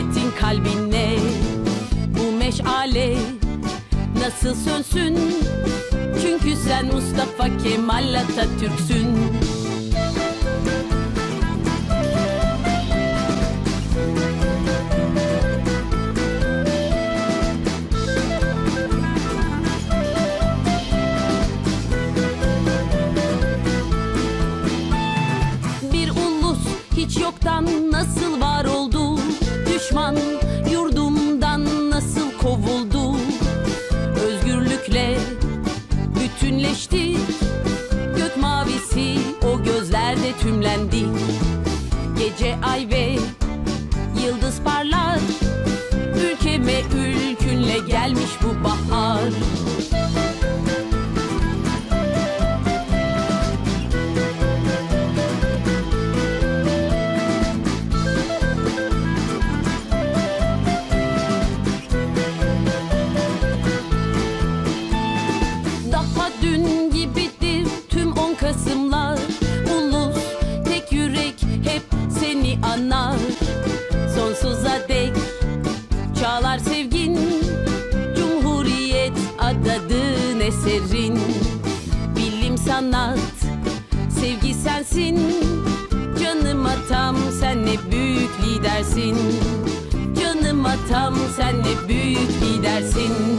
hasretin kalbinle Bu meşale nasıl sönsün? Çünkü sen Mustafa Kemal Atatürk'sün. Hiç yoktan nasıl var oldu? Düşman yurdumdan nasıl kovuldu? Özgürlükle bütünleştik Gök mavisi o gözlerde tümlendi. Gece ay ve yıldız parlar. Ülkeme ülkünle gelmiş bu bahar Kasımlar Ulus tek yürek hep seni anar. Sonsuza dek çağlar sevgin Cumhuriyet adadın eserin. Bilim sanat sevgi sensin Canım atam sen ne büyük lidersin. Canım atam sen ne büyük lidersin